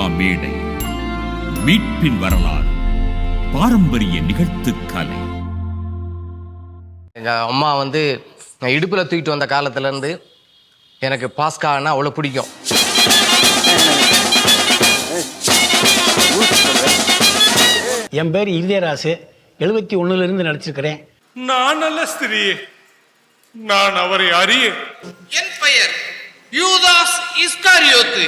பாஸ்கா மேடை மீட்பின் வரலாறு பாரம்பரிய நிகழ்த்து கலை. எங்கள் அம்மா வந்து நான் இடுப்பில் தூக்கிட்டு வந்த காலத்துலேருந்து எனக்கு பாஸ்கான்னா அவ்வளோ பிடிக்கும். என் பேர் இந்தியராசு. எழுபத்தி ஒன்றுலேருந்து நடிச்சிருக்கிறேன். நான் அல்ல ஸ்திரீ. நான் அவரை அறியேன் என் பெயர் யூதாஸ் இஸ்காரியோத்து.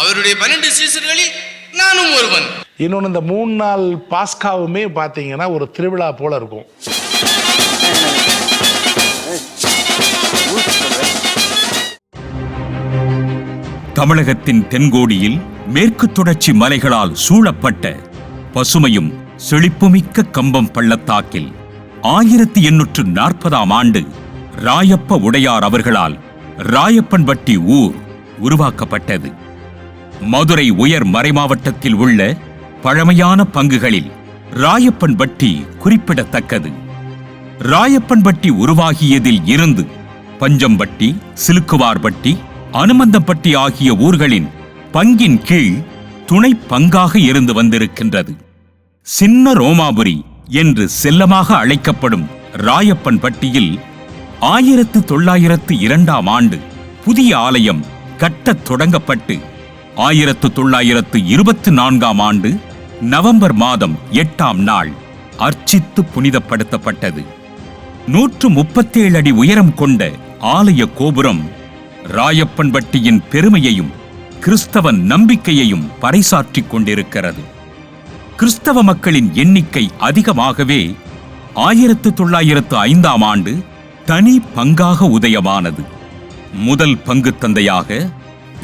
அவருடைய பன்னெண்டு சீசர்களில் நானும் ஒருவன். இன்னொன்று இந்த மூணு நாள் பாஸ்காவுமே பார்த்தீங்கன்னா ஒரு திருவிழா போல இருக்கும். தமிழகத்தின் தென்கோடியில் மேற்கு தொடர்ச்சி மலைகளால் சூழப்பட்ட பசுமையும் செழிப்புமிக்க கம்பம் பள்ளத்தாக்கில் ஆயிரத்தி எண்ணூற்று நாற்பதாம் ஆண்டு ராயப்ப உடையார் அவர்களால் ராயப்பன்பட்டி ஊர் உருவாக்கப்பட்டது. மதுரை உயர் மறைமாவட்டத்தில் உள்ள பழமையான பங்குகளில் ராயப்பன் பட்டி குறிப்பிடத்தக்கது. ராயப்பன்பட்டி உருவாகியதில் இருந்து பஞ்சம்பட்டி சிலுக்குவார்பட்டி அனுமந்தம்பட்டி ஆகிய ஊர்களின் பங்கின் கீழ் துணை பங்காக இருந்து வந்திருக்கின்றது. சின்ன ரோமாபுரி என்று செல்லமாக அழைக்கப்படும் ராயப்பன்பட்டியில் ஆயிரத்து தொள்ளாயிரத்து இரண்டாம் ஆண்டு புதிய ஆலயம் கட்டத் தொடங்கப்பட்டு ஆயிரத்து தொள்ளாயிரத்து இருபத்து நான்காம் ஆண்டு நவம்பர் மாதம் எட்டாம் நாள் அர்ச்சித்து புனிதப்படுத்தப்பட்டது. நூற்று முப்பத்தேழு அடி உயரம் கொண்ட ஆலய கோபுரம் ராயப்பன்பட்டியின் பெருமையையும் கிறிஸ்தவ நம்பிக்கையையும் பறைசாற்றிக் கொண்டிருக்கிறது. கிறிஸ்தவ மக்களின் எண்ணிக்கை அதிகமாகவே ஆயிரத்து தொள்ளாயிரத்து ஐந்தாம் ஆண்டு தனி பங்காக உதயமானது. முதல் பங்கு தந்தையாக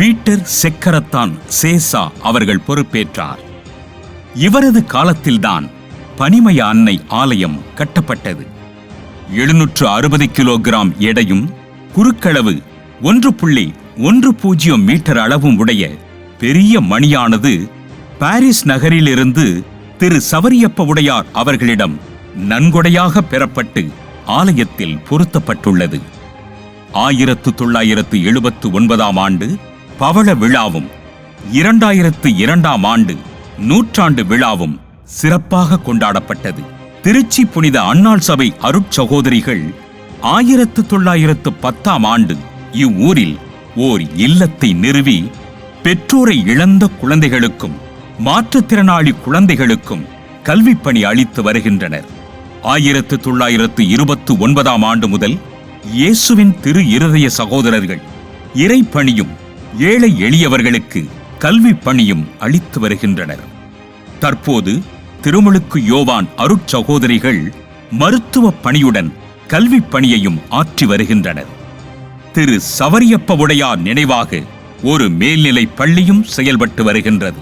பீட்டர் செக்கரத்தான் சேசா அவர்கள் பொறுப்பேற்றார். இவரது காலத்தில்தான் பனிமய அன்னை ஆலயம் கட்டப்பட்டது. எழுநூற்று அறுபது கிலோகிராம் எடையும் குறுக்களவு ஒன்று புள்ளி ஒன்று பூஜ்ஜியம் மீட்டர் அளவும் உடைய பெரிய மணியானது பாரிஸ் நகரிலிருந்து திரு சவரியப்ப உடையார் அவர்களிடம் நன்கொடையாக பெறப்பட்டு ஆலயத்தில் பொருத்தப்பட்டுள்ளது. ஆயிரத்து தொள்ளாயிரத்து எழுபத்து ஒன்பதாம் ஆண்டு பவள விழாவும் இரண்டாயிரத்து இரண்டாம் ஆண்டு நூற்றாண்டு விழாவும் சிறப்பாக கொண்டாடப்பட்டது. திருச்சி புனித அன்னாள் சபை அருட்சகோதரிகள் ஆயிரத்து தொள்ளாயிரத்து பத்தாம் ஆண்டு இவ்வூரில் ஓர் இல்லத்தை நிறுவி பெற்றோரை இழந்த குழந்தைகளுக்கும் மாற்றுத்திறனாளி குழந்தைகளுக்கும் கல்விப்பணி அளித்து வருகின்றனர். ஆயிரத்து தொள்ளாயிரத்து இருபத்து ஒன்பதாம் ஆண்டு முதல் இயேசுவின் திரு இருதய சகோதரர்கள் இறைப்பணியும் ஏழை எளியவர்களுக்கு கல்வி பணியும் அளித்து வருகின்றனர். தற்போது திருமுழுக்கு யோவான் அருட்சகோதரிகள் மருத்துவ பணியுடன் கல்வி பணியையும் ஆற்றி வருகின்றனர். திரு சவரியப்பவுடையார் நினைவாக ஒரு மேல்நிலை பள்ளியும் செயல்பட்டு வருகின்றது.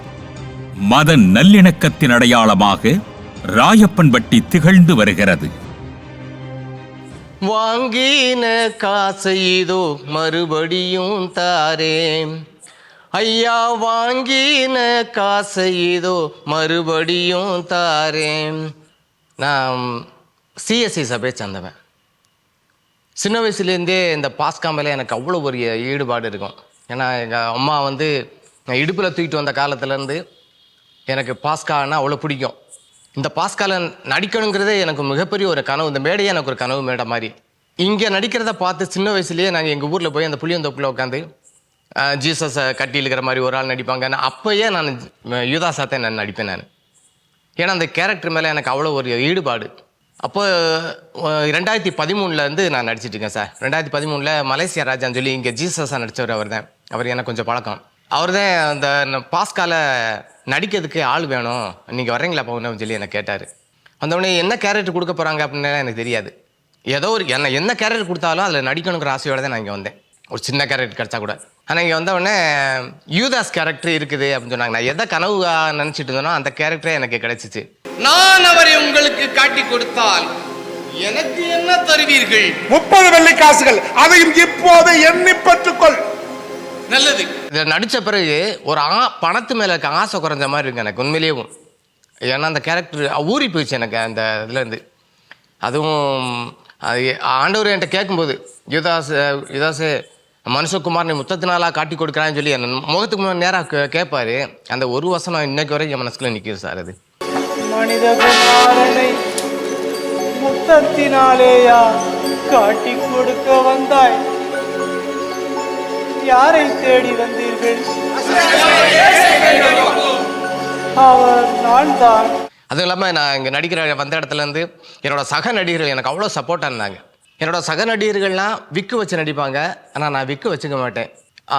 மத நல்லிணக்கத்தின் அடையாளமாக ராயப்பன்பட்டி திகழ்ந்து வருகிறது. வாங்கின காசை இதோ மறுபடியும் தாரேன். ஐயா வாங்கின காசை இதோ மறுபடியும் தாரேன். நான் சிஎஸ்சி சபையை சேர்ந்தவன். சின்ன வயசுலேருந்தே இந்த பாஸ்கா மேலே எனக்கு அவ்வளோ ஒரு ஈடுபாடு இருக்கும். ஏன்னா எங்கள் அம்மா வந்து நான் இடுப்பில் தூக்கிட்டு வந்த காலத்துலேருந்து எனக்கு பாஸ்கான்னா அவ்வளோ பிடிக்கும். இந்த பாஸ்கால நடிக்கணுங்கிறதே எனக்கு மிகப்பெரிய ஒரு கனவு. இந்த மேடையே எனக்கு ஒரு கனவு மேடை மாதிரி. இங்கே நடிக்கிறத பார்த்து சின்ன வயசுலேயே நாங்கள் எங்கள் ஊரில் போய் அந்த புளியந்தோப்பில் உட்காந்து ஜீசஸை கட்டி இருக்கிற மாதிரி ஒரு ஆள் நடிப்பாங்க. நான் அப்போயே நான் யுதாசாத்தை நான் நடிப்பேன் நான். ஏன்னா அந்த கேரக்டர் மேலே எனக்கு அவ்வளோ ஒரு ஈடுபாடு. அப்போ ரெண்டாயிரத்தி பதிமூணுலேருந்து நான் நடிச்சிட்டு இருக்கேன் சார். ரெண்டாயிரத்தி பதிமூணில் மலேசியா ராஜான்னு சொல்லி இங்கே ஜீசஸாக நடித்தவர் அவர் தான் அவர் எனக்கு கொஞ்சம் பழக்கம். அவர் தான் அந்த பாஸ்கால நடிக்கிறதுக்கு ஆள் வேணும். நீங்கள் வர்றீங்களா போகணும்னு சொல்லி என்னை கேட்டார். வந்தவொடனே என்ன கேரக்டர் கொடுக்க போகிறாங்க அப்படின்னு எனக்கு தெரியாது. ஏதோ ஒரு என்ன என்ன கேரக்டர் கொடுத்தாலும் அதில் நடிக்கணுங்கிற ஆசையோட தான் நான் இங்கே வந்தேன். ஒரு சின்ன கேரக்டர் கிடைச்சா கூட. ஆனால் இங்கே வந்த உடனே யூதாஸ் கேரக்டர் இருக்குது அப்படின்னு சொன்னாங்க. நான் எதை கனவு நினச்சிட்டு இருந்தேனோ அந்த கேரக்டரே எனக்கு கிடைச்சிச்சு. நான் அவரை உங்களுக்கு காட்டி கொடுத்தால் எனக்கு என்ன தருவீர்கள்? முப்பது வெள்ளி காசுகள். அதையும் இப்போது எண்ணி பெற்றுக்கொள் நல்லது. இதில் நடித்த பிறகு ஒரு ஆ பணத்து மேலே இருக்க ஆசை குறைஞ்ச மாதிரி இருக்கு எனக்கு உண்மையிலேயும். ஏன்னா அந்த கேரக்டர் ஊறி போயிடுச்சு எனக்கு அந்த இதுலேருந்து அதுவும் அது ஆண்டவர் என்கிட்ட கேட்கும்போது யுதாஸ் யுதாஸ் மனுஷகுமாரனை முத்தத்தினாலா காட்டி கொடுக்குறான்னு சொல்லி என் முகத்துக்கு முன்னாடி நேராக கேட்பாரு அந்த ஒரு வசனம் இன்னைக்கு வரைக்கும் என் மனசுக்குள்ள நிற்கிது சார் அது. மனிதகுமாரனை முத்தத்தினாலேயா காட்டி கொடுக்க வந்தாய்? யாரை தேடி வந்தீர்கள்? அவர் நான் தான் அதுவும் இல்லாமல் நான் இங்கே நடிக்கிற வந்த இடத்துல இருந்து என்னோட சக நடிகர்கள் எனக்கு அவ்வளோ சப்போர்ட்டாக இருந்தாங்க. என்னோட சக நடிகர்கள்லாம் விக்கு வச்சு நடிப்பாங்க. ஆனால் நான் விக்கு வச்சுக்க மாட்டேன்.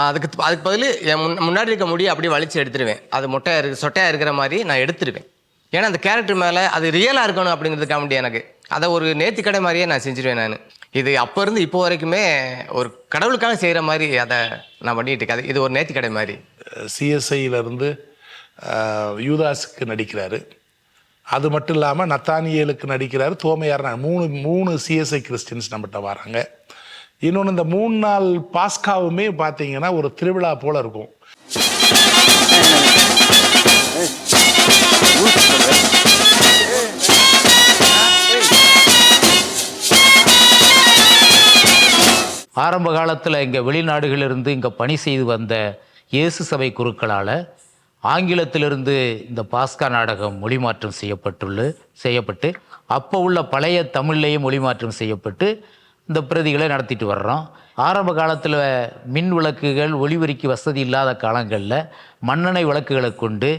அதுக்கு அதுக்கு பதில் என் முன் முன்னாடி இருக்க முடியும் அப்படியே வலிச்சு எடுத்துருவேன். அது மொட்டையாக இருக்கு சொட்டையாக இருக்கிற மாதிரி நான் எடுத்துருவேன். ஏன்னா அந்த கேரக்டர் மேலே அது ரியலாக இருக்கணும் அப்படிங்கிறதுக்காக வேண்டிய எனக்கு. அதை ஒரு நேர்த்தி கடை மாதிரியே நான் செஞ்சிருவேன் நான். இது அப்போ இருந்து இப்போ வரைக்குமே ஒரு கடவுளுக்காக செய்கிற மாதிரி அதை நான் பண்ணிட்டு இருக்கேன் இது ஒரு நேர்த்தி கடை மாதிரி சிஎஸ்ஐயிலிருந்து யூதாஸுக்கு நடிக்கிறாரு அது மட்டும் இல்லாமல் நத்தானியலுக்கு நடிக்கிறாரு தோமையார் மூணு மூணு சிஎஸ்ஐ கிறிஸ்டின்ஸ் நம்மகிட்ட வராங்க இன்னொன்று இந்த மூணு நாள் பாஸ்காவுமே பார்த்தீங்கன்னா ஒரு திருவிழா போல இருக்கும் ஆரம்ப காலத்தில் இங்கே வெளிநாடுகளிலிருந்து இங்கே பணி செய்து வந்த இயேசு சபை குருக்களால் ஆங்கிலத்திலிருந்து இந்த பாஸ்கா நாடகம் மொழிமாற்றம் செய்யப்பட்டுள்ள செய்யப்பட்டு அப்போ உள்ள பழைய தமிழ்லேயே மொழிமாற்றம் செய்யப்பட்டு இந்த பிரதிகளை நடத்திட்டு வர்றோம். ஆரம்ப காலத்தில் மின் விளக்குகள் ஒளிவரிக்கு வசதி இல்லாத காலங்களில் மண்ணெண்ணெய் விளக்குகளை கொண்டு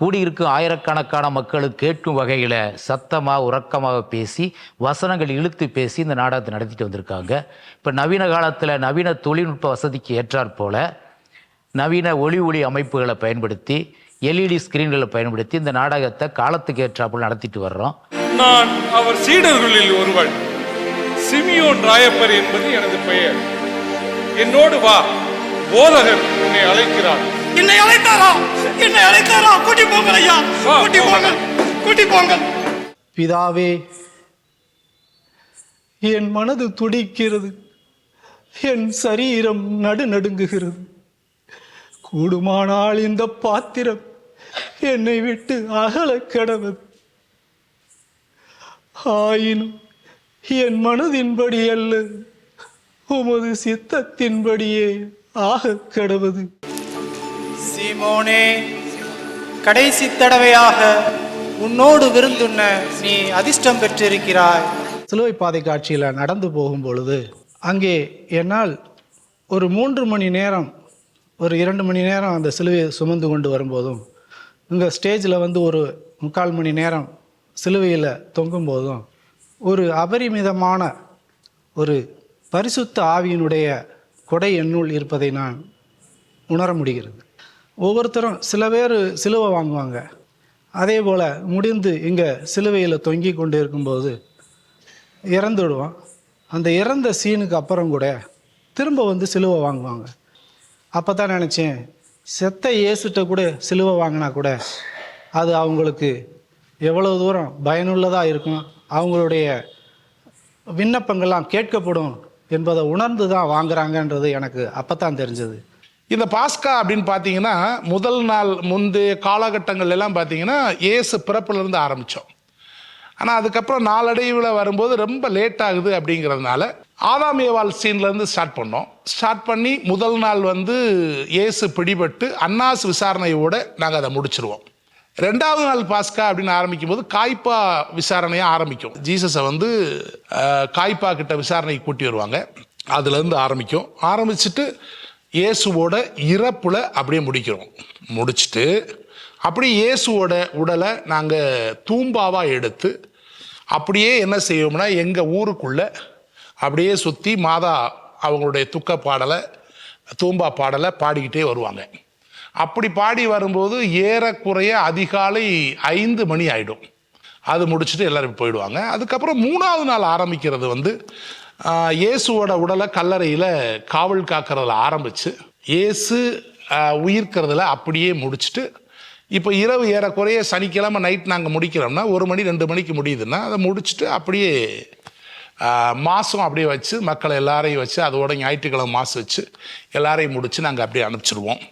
கூடியிருக்கும் ஆயிரக்கணக்கான மக்களுக்கு கேட்கும் வகையில் சத்தமாக உறக்கமாக பேசி வசனங்கள் இழுத்து பேசி இந்த நாடகத்தை நடத்திட்டு வந்திருக்காங்க. இப்போ நவீன காலத்தில் நவீன தொழில்நுட்ப வசதிக்கு ஏற்றாற்போல் நவீன ஒளி ஒளி அமைப்புகளை பயன்படுத்தி எல்இடி ஸ்கிரீன்களை பயன்படுத்தி இந்த நாடகத்தை காலத்துக்கு ஏற்றாப்புல நடத்திட்டு வர்றோம். நான் அவர் சீடர்களில் ஒருவன் சிமியோன் ராயப்பர் என்பது எனது பெயர். என்னோடு வா போதகர் உன்னை அழைக்கிறான் என்னை அழைத்தாரா? என்னை அழைத்தாரா? கூட்டி போங்கள் ஐயா. கூட்டி போங்கள். கூட்டி போங்கள். பிதாவே என் மனது துடிக்கிறது. என் சரீரம் நடுநடுங்குகிறது கூடுமானால் இந்த பாத்திரம் என்னை விட்டு அகல கடவது. ஆயினும் என் மனதின்படி அல்ல உமது சித்தத்தின்படியே ஆகக் கடவது. சீமோனே கடைசி தடவையாக உன்னோடு விருந்துண்ண நீ அதிர்ஷ்டம் பெற்றிருக்கிறாய். சிலுவை பாதை காட்சியில் நடந்து போகும் பொழுது அங்கே என்னால் ஒரு மூன்று மணி நேரம் ஒரு இரண்டு மணி நேரம் அந்த சிலுவையை சுமந்து கொண்டு வரும்போதும் இங்கே ஸ்டேஜில் வந்து ஒரு முக்கால் மணி நேரம் சிலுவையில் தொங்கும் போதும் ஒரு அபரிமிதமான ஒரு பரிசுத்த ஆவியினுடைய கொடை என்னுள் இருப்பதை நான் உணர முடிகிறது. ஒவ்வொருத்தரும் சில பேர் சிலுவை வாங்குவாங்க. அதே போல் முடிந்து இங்கே சிலுவையில் தொங்கி கொண்டு இருக்கும்போது இறந்துடுவான் அந்த இறந்த சீனுக்கு அப்புறம் கூட திரும்ப வந்து சிலுவை வாங்குவாங்க. அப்போ தான் நினச்சேன் செத்த இயேசுட்ட கூட சிலுவை வாங்கினா கூட அது அவங்களுக்கு எவ்வளோ தூரம் பயனுள்ளதாக இருக்கும் அவங்களுடைய விண்ணப்பங்கள்லாம் கேட்கப்படும் என்பதை உணர்ந்து தான் வாங்குறாங்கன்றது எனக்கு அப்போ தான் தெரிஞ்சது. இந்த பாஸ்கா அப்படின்னு பார்த்தீங்கன்னா முதல் நாள் முந்தைய காலகட்டங்கள் எல்லாம் பார்த்தீங்கன்னா ஏசு பிறப்பிலிருந்து ஆரம்பித்தோம் ஆனால் அதுக்கப்புறம் நாளடைவில் வரும்போது ரொம்ப லேட் ஆகுது அப்படிங்கிறதுனால ஆதாம் ஏவாள் சீன்லேருந்து ஸ்டார்ட் பண்ணோம். ஸ்டார்ட் பண்ணி முதல் நாள் வந்து ஏசு பிடிபட்டு அன்னாஸ் விசாரணையோட நாங்கள் அதை முடிச்சிருவோம். ரெண்டாவது நாள் பாஸ்கா அப்படின்னு ஆரம்பிக்கும் போது காய்ப்பா விசாரணையாக ஆரம்பிக்கும். ஜீசஸை வந்து காய்ப்பா கிட்ட விசாரணைக்கு கூட்டி வருவாங்க. அதுலேருந்து ஆரம்பிக்கும். ஆரம்பிச்சுட்டு இயேசுவோட இறப்புல அப்படியே முடிக்கிறோம். முடிச்சுட்டு அப்படியே இயேசுவோட உடலை நாங்கள் தூம்பாவாக எடுத்து அப்படியே என்ன செய்வோம்னா எங்கள் ஊருக்குள்ள அப்படியே சுற்றி மாதா அவங்களுடைய துக்க பாடலை தூம்பா பாடலை பாடிக்கிட்டே வருவாங்க. அப்படி பாடி வரும்போது ஏறக்குறைய அதிகாலை ஐந்து மணி ஆகிடும் அது முடிச்சுட்டு எல்லோரும் போயிடுவாங்க. அதுக்கப்புறம் மூணாவது நாள் ஆரம்பிக்கிறது வந்து இயேசுவோட உடலை கல்லறையில் காவல் காக்கிறதுல ஆரம்பித்து இயேசு உயிர்க்கிறதுல அப்படியே முடிச்சுட்டு இப்போ இரவு ஏறக்குறைய சனிக்கிழமை நைட் நாங்கள் முடிக்கிறோம்னா ஒரு மணி ரெண்டு மணிக்கு முடியுதுன்னா அதை முடிச்சுட்டு அப்படியே மாதம் அப்படியே வச்சு மக்களை எல்லாரையும் வச்சு அதோட ஞாயிற்றுக்கிழமை மாசம் வச்சு எல்லாரையும் முடிச்சு நாங்கள் அப்படியே அனுப்பிச்சிடுவோம்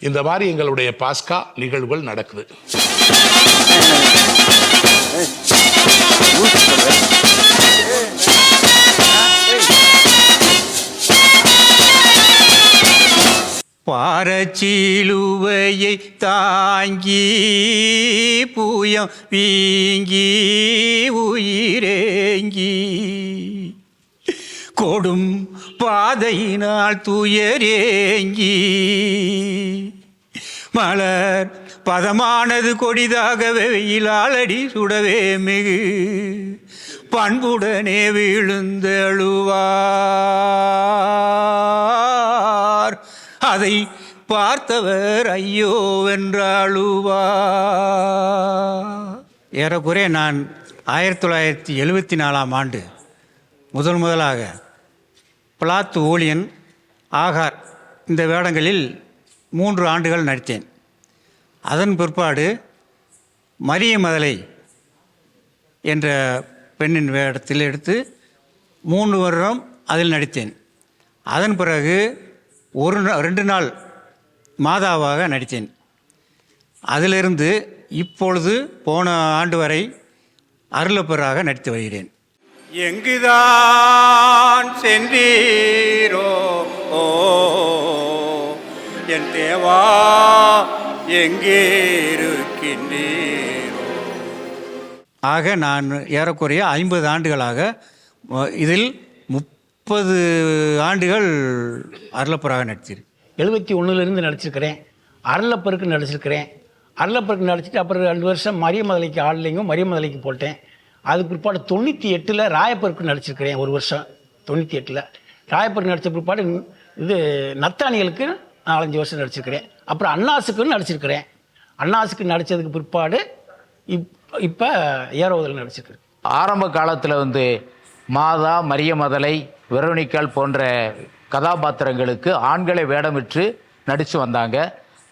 இந்த மாதிரி எங்களுடைய பாஸ்கா நிகழ்வுகள் நடக்குது பாரச்சீலுவையை தாங்கி பூயம் வீங்கி உயிரேங்கி. கொடும் பாதையினால் துயரேங்கி. மலர் பதமானது கொடிதாக வெயிலாலடி சுடவே மிகு. பண்புடனே விழுந்தழுவா. அதை பார்த்தவர் ஐயோ வென்றாளுவார் ஏறக்குறைய நான் ஆயிரத்தி தொள்ளாயிரத்தி எழுபத்தி நாலாம் ஆண்டு முதல் முதலாக பிளாத் ஊழியன் ஆகார் இந்த வேடங்களில் மூன்று ஆண்டுகள் நடித்தேன். அதன் பிற்பாடு மரிய மதலை என்ற பெண்ணின் வேடத்தில் எடுத்து மூன்று வருடம் அதில் நடித்தேன். அதன் பிறகு ஒரு ரெண்டு நாள் மாதாவாக நடித்தேன். அதிலிருந்து இப்பொழுது போன ஆண்டு வரை அருளப்பராக நடித்து வருகிறேன். எங்குதான் சென்றீரோ? ஓ என் தேவா எங்கே இருக்கின்றீரோ? ஆக நான் ஏறக்குறைய ஐம்பது ஆண்டுகளாக இதில் முப்பது ஆண்டுகள் அருளப்பராக நடித்தேன் எழுபத்தி ஒன்றுலேருந்து நடிச்சிருக்கிறேன். அருளப்பருக்கு நடிச்சிருக்கிறேன். அருளப்பருக்கு நடிச்சிட்டு அப்புறம் ரெண்டு வருஷம் மரியமதலைக்கு ஆடலைங்கும் மரியமதலைக்கு போட்டேன். அதுக்கு பிற்பாடு தொண்ணூற்றி எட்டில் ராயப்பருக்கு நடிச்சிருக்கிறேன் ஒரு வருஷம். தொண்ணூற்றி எட்டில். ராயப்பருக்கு நடித்த பிற்பாடு இது நத்தானிகளுக்கு நாலஞ்சு வருஷம் நடிச்சிருக்கிறேன். அப்புறம் அண்ணாசுக்குன்னு நடிச்சிருக்கிறேன். அண்ணாசுக்கு நடித்ததுக்கு பிற்பாடு இப் இப்போ ஏரோதில் நடிச்சிருக்கிறேன். ஆரம்ப காலத்தில் வந்து மாதா மரியமதலை வெரோனிக்கால் போன்ற கதாபாத்திரங்களுக்கு ஆண்களை வேடமிட்டு நடித்து வந்தாங்க.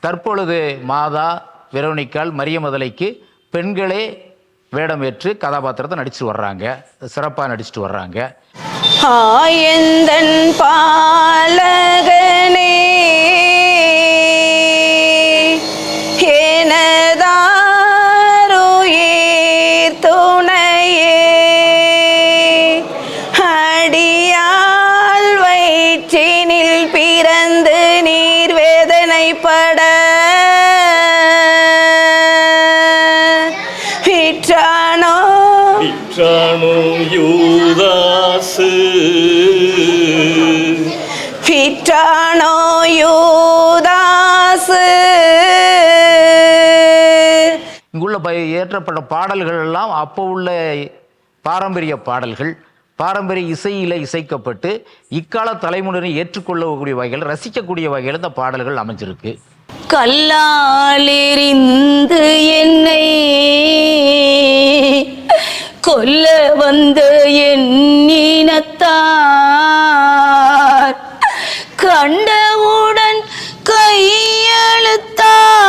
தற்பொழுது மாதா வெரோனிக்கால் மரியமதலைக்கு பெண்களே வேடமேற்று கதாபாத்திரத்தை நடிச்சுட்டு வர்றாங்க. சிறப்பாக நடிச்சிட்டு வர்றாங்க. பாலகனே வேதனைப்பட விற்றானோ விற்றானோ யூதாசு? இங்குள்ள ப ஏற்றப்பட்ட பாடல்கள் எல்லாம் அப்போ உள்ள பாரம்பரிய பாடல்கள். பாரம்பரிய இசையில் இசைக்கப்பட்டு இக்கால தலைமுறையை ஏற்றுக்கொள்ளக்கூடிய வகையில் ரசிக்கக்கூடிய வகையில் இந்த பாடல்கள் அமைஞ்சிருக்கு. கல்லாலெறிந்து என்னை கொல்ல வந்த எண்ணினத்தார் கண்டவுடன் கையெழுத்தார்.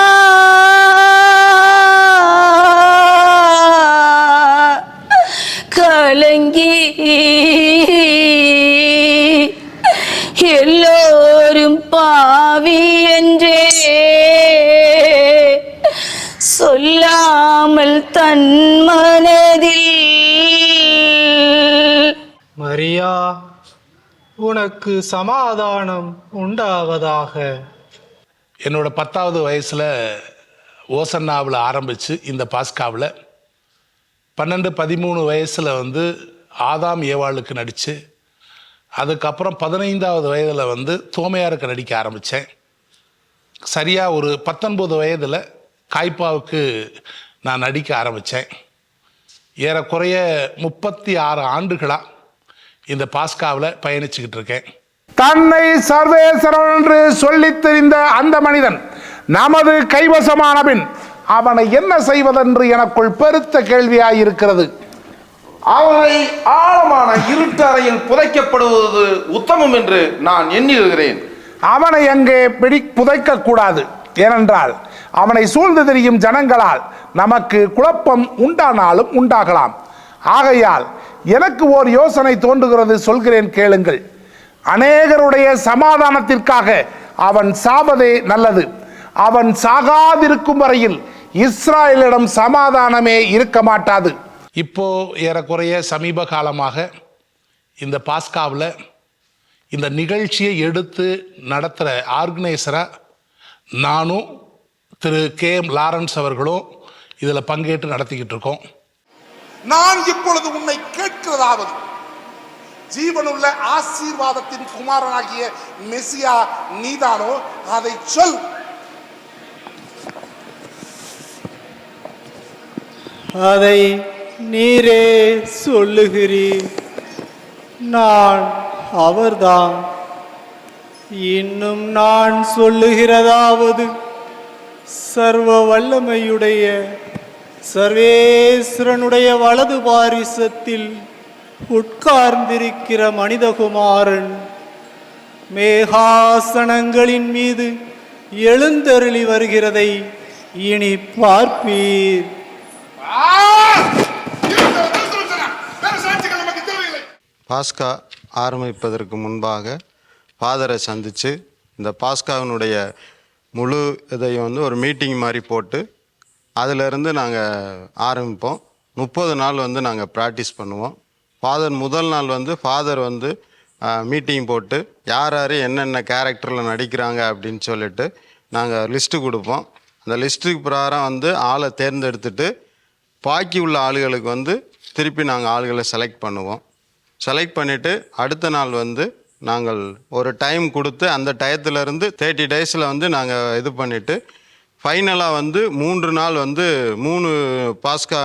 கலங்கி எல்லோரும் பாவி என்றே சொல்லாமல் தன் மனதில் மரியா உனக்கு சமாதானம் உண்டாவதாக. என்னோட பத்தாவது வயசில் ஓசன்னாவில் ஆரம்பித்து இந்த பாஸ்காவில் பன்னெண்டு பதிமூணு வயசில் வந்து ஆதாம் ஏவாளுக்கு நடித்து அதுக்கப்புறம் பதினைந்தாவது வயதில் வந்து தோமையாருக்கு நடிக்க ஆரம்பித்தேன் சரியாக ஒரு பத்தொன்பது வயதில் காய்ப்பாவுக்கு நான் நடிக்க ஆரம்பித்தேன் ஏறக்குறைய முப்பத்தி ஆறு ஆண்டுகளாக இந்த பாஸ்காவில் பயணிச்சுக்கிட்டு இருக்கேன். தன்னை சர்வேஸ்வரன் என்று சொல்லித் தெரிந்த அந்த மனிதன் நமது கைவசமான பின் அவனை என்ன செய்வதென்று எனக்குள் பெருத்த கேள்வியாயிருக்கிறது. அவனை ஆழமான இருட்டறையில் புதைக்கப்படுவது உத்தமம் என்று நான் எண்ணிருக்கிறேன் அவனை அங்கே பிடி புதைக்க கூடாது ஏனென்றால் அவனை சூழ்ந்து திரியும் ஜனங்களால் நமக்கு குழப்பம் உண்டானாலும் உண்டாகலாம். ஆகையால் எனக்கு ஓர் யோசனை தோன்றுகிறது சொல்கிறேன் கேளுங்கள். அநேகருடைய சமாதானத்திற்காக அவன் சாவதே நல்லது. அவன் சாகாதிருக்கும் வரையில் இஸ்ராயலிடம் சமாதானமே இருக்க மாட்டாது. இப்போ ஏறக்குறைய சமீப காலமாக இந்த பாஸ்காவில் இந்த நிகழ்ச்சியை எடுத்து நடத்துகிற ஆர்கனைசராக நானும் திரு கே எம் லாரன்ஸ் அவர்களும் இதில் பங்கேற்று நடத்திக்கிட்டு இருக்கோம். நான் இப்பொழுது உன்னை கேட்கிறதாவது ஜீவனுள்ள ஆசீர்வாதத்தின் குமாரனாகிய மெசியா நீதானோ? அதை சொல். அதை நீரே சொல்லுகிறீர். நான் அவர்தான். இன்னும் நான் சொல்லுகிறதாவது சர்வ வல்லமையுடைய சர்வேஸ்வரனுடைய வலது பாரிசத்தில் உட்கார்ந்திருக்கிற மனிதகுமாரன் மேகாசனங்களின் மீது எழுந்தருளி வருகிறதை இனி பார்ப்பீர். பாஸ்கா ஆரம்பிப்பதற்கு முன்பாக ஃபாதரை சந்தித்து இந்த பாஸ்காவினுடைய முழு இதையும் வந்து ஒரு மீட்டிங் மாதிரி போட்டு அதிலிருந்து நாங்கள் ஆரம்பிப்போம். முப்பது நாள் வந்து நாங்கள் ப்ராக்டிஸ் பண்ணுவோம். ஃபாதர் முதல் நாள் வந்து ஃபாதர் வந்து மீட்டிங் போட்டு யார் யார் என்னென்ன கேரக்டரில் நடிக்கிறாங்க அப்படின்னு சொல்லிட்டு நாங்கள் லிஸ்ட்டு கொடுப்போம். அந்த லிஸ்ட்டுக்கு பிரகாரம் வந்து ஆளை தேர்ந்தெடுத்துட்டு பாக்கி உள்ள ஆளுகளுக்கு வந்து திருப்பி நாங்கள் ஆளுகளை செலக்ட் பண்ணுவோம். செலக்ட் பண்ணிவிட்டு அடுத்த நாள் வந்து நாங்கள் ஒரு டைம் கொடுத்து அந்த டயத்துலேருந்து தேர்ட்டி டேஸில் வந்து நாங்கள் இது பண்ணிவிட்டு ஃபைனலாக வந்து மூன்று நாள் வந்து மூணு பாஸ்கா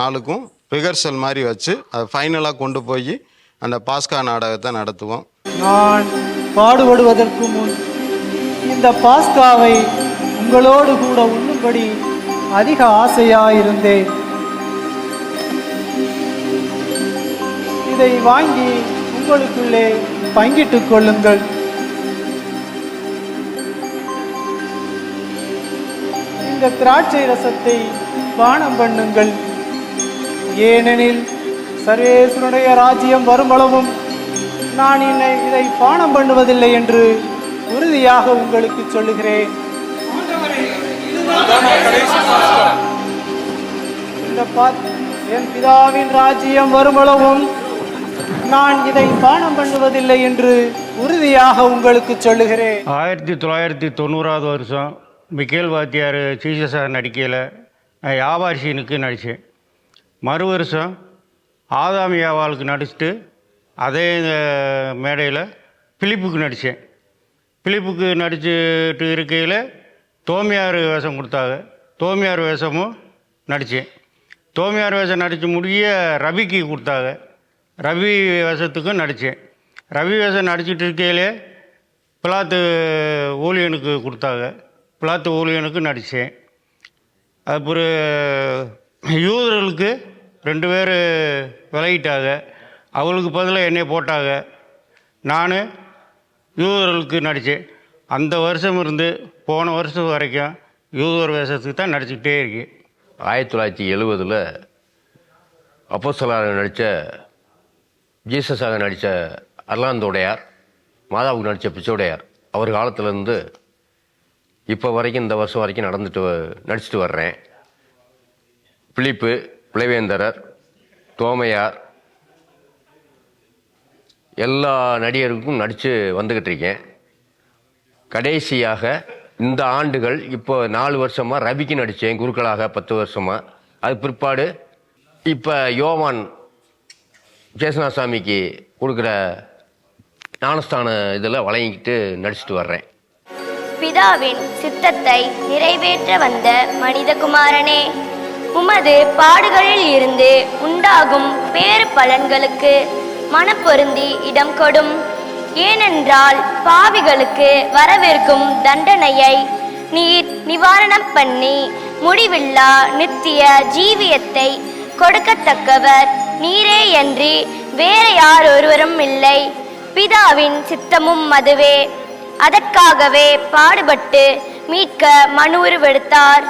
நாளுக்கும் ரிஹர்சல் மாதிரி வச்சு அதை ஃபைனலாக கொண்டு போய் அந்த பாஸ்கா நாடகத்தை நடத்துவோம். நான் பாடுபடுவதற்கு முன் இந்த பாஸ்காவை உங்களோடு கூட உண்ணும்படி அதிக ஆசையாக இருந்தேன். இதை வாங்கி உங்களுக்குள்ளே பங்கிட்டுக் கொள்ளுங்கள். இந்த திராட்சை ரசத்தை பானம் பண்ணுங்கள். ஏனெனில் சர்வேஸ்வருடைய ராஜ்யம் வருமளவும் நான் என்னை இதை பானம் பண்ணுவதில்லை என்று உறுதியாக உங்களுக்கு சொல்லுகிறேன். இந்த என் பிதாவின் ராஜ்யம் வருமளவும் நான் இதை பானம் பண்ணுவதில்லை என்று உறுதியாக உங்களுக்கு சொல்லுகிறேன். ஆயிரத்தி தொள்ளாயிரத்தி தொண்ணூறாவது வருஷம் மிக்கேல் வாத்தியார் சீசஸாக நடிக்கையில் நான் நடித்தேன். மறு வருஷம் ஆதாமி யாவாளுக்கு நடிச்சுட்டு அதே மேடையில் பிலிப்புக்கு நடித்தேன். பிலிப்புக்கு நடிச்சுட்டு இருக்கையில் தோமியார் வேஷம் கொடுத்தாங்க. தோமியார் வேஷமும் நடித்தேன். தோமியார் வேஷம் நடித்து முடிய ரவிக்கு கொடுத்தாங்க. ரவி வேஷத்துக்கும் நடித்தேன். ரவி வேஷம் நடிச்சிட்டு இருக்கையிலே பிளாத்து ஊழியனுக்கு கொடுத்தாங்க. பிளாத்து ஊழியனுக்கு நடித்தேன். அப்புறம் யூதர்களுக்கு ரெண்டு பேர் விலகிட்டாங்க. அவளுக்கு பதிலாக என்னை போட்டாங்க. நான் யூதர்களுக்கு நடித்தேன். அந்த வருஷம் இருந்து போன வருஷம் வரைக்கும் யூதர் வேஷத்துக்கு தான் நடிச்சுக்கிட்டே இருக்கேன். ஆயிரத்தி தொள்ளாயிரத்தி எழுபதில் அப்போஸ்தலராக நடித்த ஜீசஸாக நடித்த அர்லாந்தோடையார் மாதாவுக்கு நடித்த பிச்சோடையார் அவர் காலத்துலேருந்து இப்போ வரைக்கும் இந்த வருஷம் வரைக்கும் நடந்துட்டு வ- நடிச்சிட்டு வர்றேன். பிலிப்பு பிளவேந்தரர் தோமையார் எல்லா நடிகருக்கும் நடித்து வந்துக்கிட்டு இருக்கேன். கடைசியாக இந்த ஆண்டுகள் இப்போ நாலு வருஷமாக ரவிக்கு நடித்தேன் குருக்களாக பத்து வருஷமாக அது பிற்பாடு இப்போ யோவான் ஜெயசனாசாமிக்கு கொடுக்குற ஞானஸ்தான இதில் வழங்கிக்கிட்டு நடிச்சிட்டு வர்றேன். பிதாவின் சித்தத்தை நிறைவேற்ற வந்த மனிதகுமாரனே உமது பாடுகளில் இருந்து உண்டாகும் பேறு பலன்களுக்கு மனப்பொருந்தி இடம் கொடும். ஏனென்றால் பாவிகளுக்கு வரவிருக்கும் தண்டனையை நீர் நிவாரணம் பண்ணி முடிவில்லா நித்திய ஜீவியத்தை கொடுக்கத்தக்கவர். நீரே அன்றி வேறு யார் ஒருவரும் இல்லை. பிதாவின் சித்தமும் அதுவே. அதற்காகவே பாடுபட்டு மீட்க மனு உருவெடுத்தார்.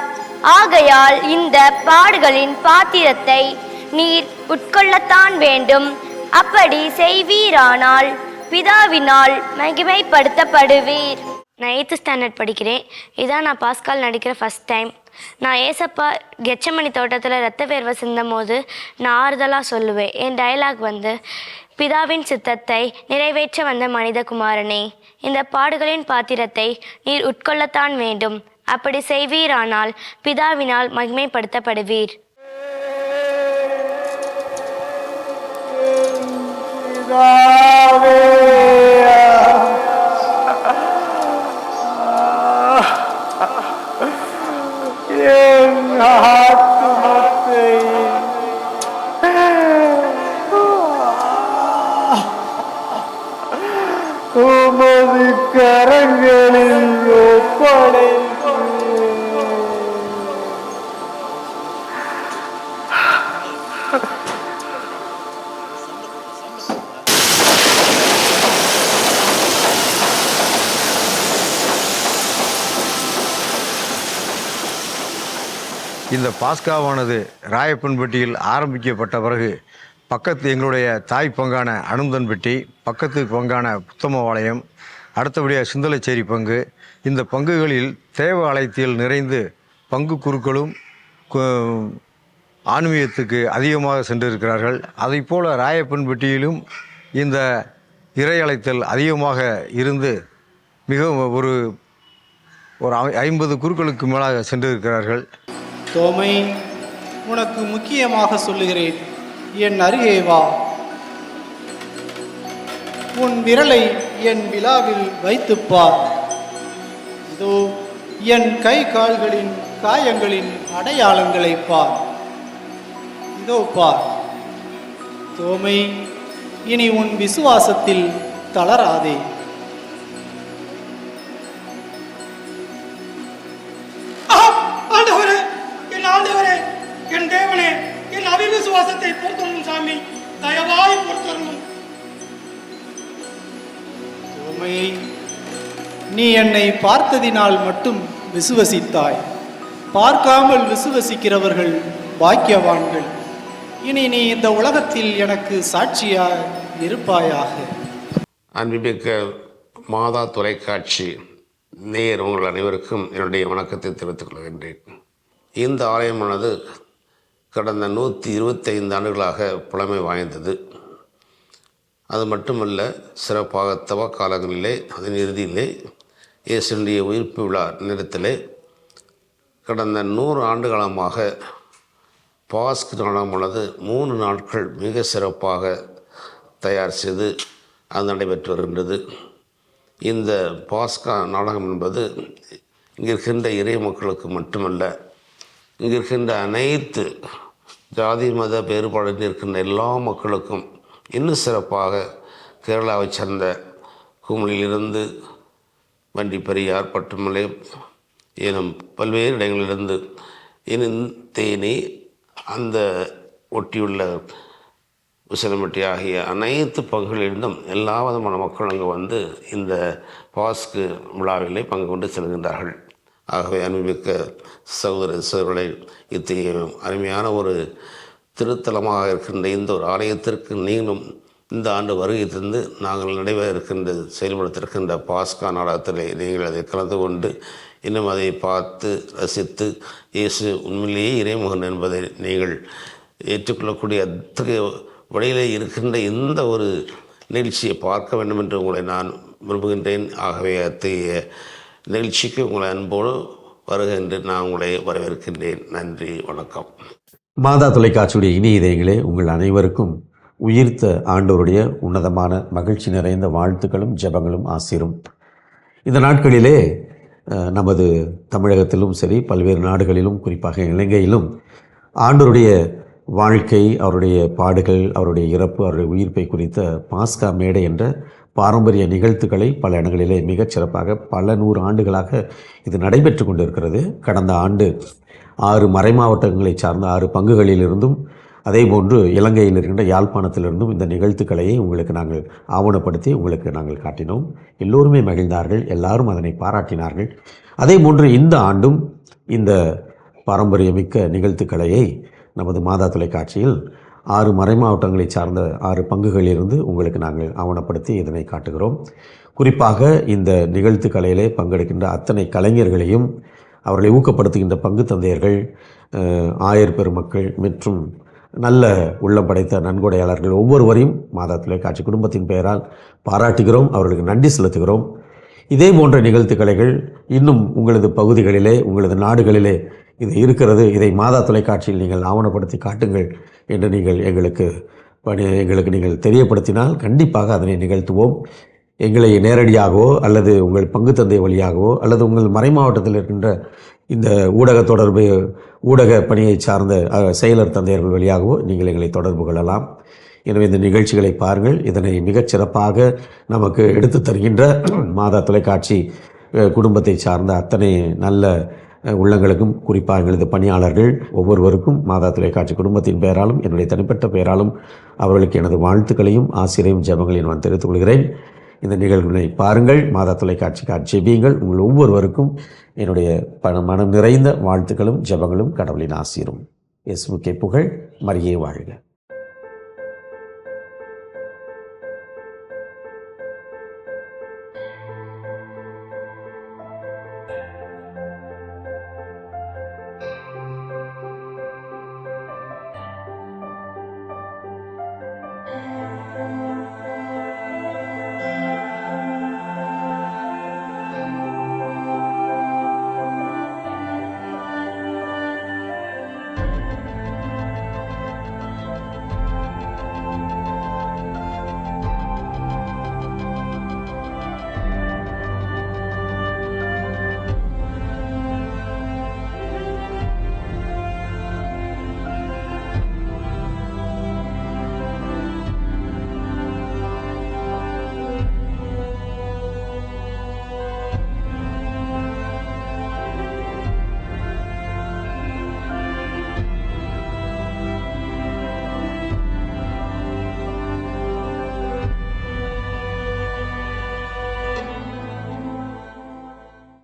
ஆகையால் இந்த பாடுகளின் பாத்திரத்தை நீர் உட்கொள்ளத்தான் வேண்டும். அப்படி செய்வீரானால் பிதாவினால் மகிமைப்படுத்தப்படுவீர். நான் எயித்து ஸ்டாண்டர்ட் படிக்கிறேன். இதான் நான் பாஸ்கால் நடிக்கிற ஃபஸ்ட் டைம் நான் ஏசப்பா கெச்சமணி தோட்டத்தில் இரத்த வேர்வை சிந்தும் போது நான் ஆறுதலாக சொல்லுவேன். என் டயலாக் வந்து பிதாவின் சித்தத்தை நிறைவேற்ற வந்த மனிதகுமாரனே இந்த பாடுகளின் பாத்திரத்தை நீர் உட்கொள்ளத்தான் வேண்டும். அப்படி செய்வீரானால் பிதாவினால் மகிமைப்படுத்தப்படுவீர். என் பாஸ்காவானது ராயப்பன்பட்டியில் ஆரம்பிக்கப்பட்ட பிறகு பக்கத்து எங்களுடைய தாய் பங்கான அனுந்தன்பட்டி பக்கத்து பங்கான புத்தமபாளையம் அடுத்தபடியாக சுந்தலச்சேரி பங்கு. இந்த பங்குகளில் தேவ அலைத்தியல் நிறைந்து பங்கு குருக்களும் ஆன்மீகத்துக்கு அதிகமாக சென்றிருக்கிறார்கள். அதைப் போல ராயப்பன்பட்டியிலும் இந்த இறை அலைத்தல் அதிகமாக இருந்து மிகவும் ஒரு ஒரு ஐ- ஐம்பது குருக்களுக்கு மேலாக சென்றிருக்கிறார்கள். தோமை உனக்கு முக்கியமாக சொல்லுகிறேன். என் அருகே வா. உன் விரலை என் விழாவில் வைத்துப் இதோ என் கை கால்களின் காயங்களின் அடையாளங்களை பார் இதோ பார் தோமை இனி உன் விசுவாசத்தில் தளராதே. தோமை நீ என்னை பார்த்ததினால் மட்டும் விசுவசித்தாய். பார்க்காமல் விசுவசிக்கிறவர்கள் பாக்கியவான்கள். இனி நீ இந்த உலகத்தில் எனக்கு சாட்சியாக இருப்பாயாக. அன்பிமிக்க மாதா தொலைக்காட்சி நேர் உங்கள் அனைவருக்கும் என்னுடைய வணக்கத்தை தெரிவித்துக் கொள்கின்றேன். இந்த ஆலயமானது கடந்த நூற்றி இருபத்தைந்து ஆண்டுகளாக புலமை வாய்ந்தது. அது மட்டுமல்ல சிறப்பாக தவ காலங்களிலே அதன் இறுதியிலே இயேசுடைய உயிர்ப்பு விழா நேரத்திலே கடந்த நூறு ஆண்டுகாலமாக பாஸ்க் நாடகமானது மூணு நாட்கள் மிக சிறப்பாக தயார் செய்து அது நடைபெற்று வருகின்றது. இந்த பாஸ்கா நாடகம் என்பது இங்கிருக்கின்ற இறை மக்களுக்கு மட்டுமல்ல இங்கிருக்கின்ற அனைத்து ஜாதி மத வேறுபாடு இருக்கின்ற எல்லா மக்களுக்கும் இன்னும் சிறப்பாக கேரளாவைச் சேர்ந்த குமளியிலிருந்து வண்டி பெரியார் பட்டுமலை எனும் பல்வேறு இடங்களிலிருந்து இன்னும் தேனி அந்த ஒட்டியுள்ள உசிலம்பட்டி ஆகிய அனைத்து பகுதிகளிலிருந்தும் எல்லா விதமான மக்கள் அங்கு வந்து இந்த பாஸ்கு விழாவிலே பங்கு கொண்டு செல்கின்றார்கள். ஆகவே அனுபவிக்க சகோதர சகோதரர்களை இத்தகைய அருமையான ஒரு திருத்தலமாக இருக்கின்ற இந்த ஒரு ஆலயத்திற்கு நீங்களும் இந்த ஆண்டு வருகை தந்து நாங்கள் நடைபெற இருக்கின்ற செயல்படுத்திருக்கின்ற பாஸ்கா நாடகத்திலே நீங்கள் அதை கலந்து கொண்டு இன்னும் அதை பார்த்து ரசித்து இயேசு உண்மையிலேயே இறைமுகன் என்பதை நீங்கள் ஏற்றுக்கொள்ளக்கூடிய அத்தகைய வழியிலே இருக்கின்ற இந்த ஒரு நிகழ்ச்சியை பார்க்க வேண்டும் என்று உங்களை நான் விரும்புகின்றேன். ஆகவே அத்தகைய நிகழ்ச்சிக்கு உங்களை அன்போடு வருக என்று நான் உங்களை வரவேற்கின்றேன். நன்றி வணக்கம். மாதா தொலைக்காட்சியுடைய இனிய இதயங்களே உங்கள் அனைவருக்கும் உயிர்த்த ஆண்டோருடைய உன்னதமான மகிழ்ச்சி நிறைந்த வாழ்த்துக்களும் ஜெபங்களும் ஆசிரும். இந்த நாட்களிலே நமது தமிழகத்திலும் சரி பல்வேறு நாடுகளிலும் குறிப்பாக இலங்கையிலும் ஆண்டோருடைய வாழ்க்கை அவருடைய பாடுகள் அவருடைய இறப்பு அவருடைய உயிர்ப்பை குறித்த பாஸ்கா மேடை என்ற பாரம்பரிய நிகழ்த்துக்களை பல இடங்களிலே மிகச் சிறப்பாக பல நூறு ஆண்டுகளாக இது நடைபெற்று கொண்டிருக்கிறது. கடந்த ஆண்டு ஆறு மறைமாவட்டங்களை சார்ந்த ஆறு பங்குகளிலிருந்தும் அதேபோன்று இலங்கையில் இருக்கின்ற யாழ்ப்பாணத்திலிருந்தும் இந்த நிகழ்த்துக்களையை உங்களுக்கு நாங்கள் ஆவணப்படுத்தி உங்களுக்கு நாங்கள் காட்டினோம். எல்லோருமே மகிழ்ந்தார்கள் எல்லாரும் அதனை பாராட்டினார்கள். அதேபோன்று இந்த ஆண்டும் இந்த பாரம்பரியமிக்க நிகழ்த்துக்கலையை நமது மாதா தொலைக்காட்சியில் ஆறு மறைமாவட்டங்களை சார்ந்த ஆறு பங்குகளிலிருந்து உங்களுக்கு நாங்கள் ஆவணப்படுத்தி இதனை காட்டுகிறோம். குறிப்பாக இந்த நிகழ்த்து கலையிலே பங்கெடுக்கின்ற அத்தனை கலைஞர்களையும் அவர்களை ஊக்கப்படுத்துகின்ற பங்கு தந்தையர்கள் ஆயர் பெருமக்கள் மற்றும் நல்ல உள்ளம் படைத்த நன்கொடையாளர்கள் ஒவ்வொருவரையும் மாதா தொலைக்காட்சி குடும்பத்தின் பெயரால் பாராட்டுகிறோம் அவர்களுக்கு நன்றி செலுத்துகிறோம். இதே போன்ற நிகழ்த்துக்கலைகள் இன்னும் உங்களது பகுதிகளிலே உங்களது நாடுகளிலே இது இருக்கிறது. இதை மாதா தொலைக்காட்சியில் நீங்கள் ஆவணப்படுத்தி காட்டுங்கள் என்று நீங்கள் எங்களுக்கு பணி எங்களுக்கு நீங்கள் தெரியப்படுத்தினால் கண்டிப்பாக அதனை நிகழ்த்துவோம். எங்களை நேரடியாகவோ அல்லது உங்கள் பங்கு தந்தை வழியாகவோ அல்லது உங்கள் மறைமாவட்டத்தில் இருக்கின்ற இந்த ஊடக தொடர்பு ஊடக பணியை சார்ந்த செயலர் தந்தையர்கள் வழியாகவோ நீங்கள் எங்களை தொடர்பு கொள்ளலாம். எனவே இந்த நிகழ்ச்சிகளை பாருங்கள். இதனை மிகச் சிறப்பாக நமக்கு எடுத்துத் தருகின்ற மாதா தொலைக்காட்சி குடும்பத்தை சார்ந்த அத்தனை நல்ல உள்ளங்களுக்கும் குறிப்பாக எங்களது பணியாளர்கள் ஒவ்வொருவருக்கும் மாதா தொலைக்காட்சி குடும்பத்தின் பெயராலும் என்னுடைய தனிப்பட்ட பெயராலும் அவர்களுக்கு எனது வாழ்த்துக்களையும் ஆசிரியரும் ஜபங்களையும் நான் தெரிவித்துக் கொள்கிறேன். இந்த நிகழ்வுகளை பாருங்கள். மாதா தொலைக்காட்சிக்கு ஜெபியுங்கள் உங்கள் ஒவ்வொருவருக்கும் என்னுடைய பண மனம் நிறைந்த வாழ்த்துக்களும் ஜெபங்களும் கடவுளின் ஆசீரும். இயேசுவுக்கே புகழ். மரியே வாழ்க.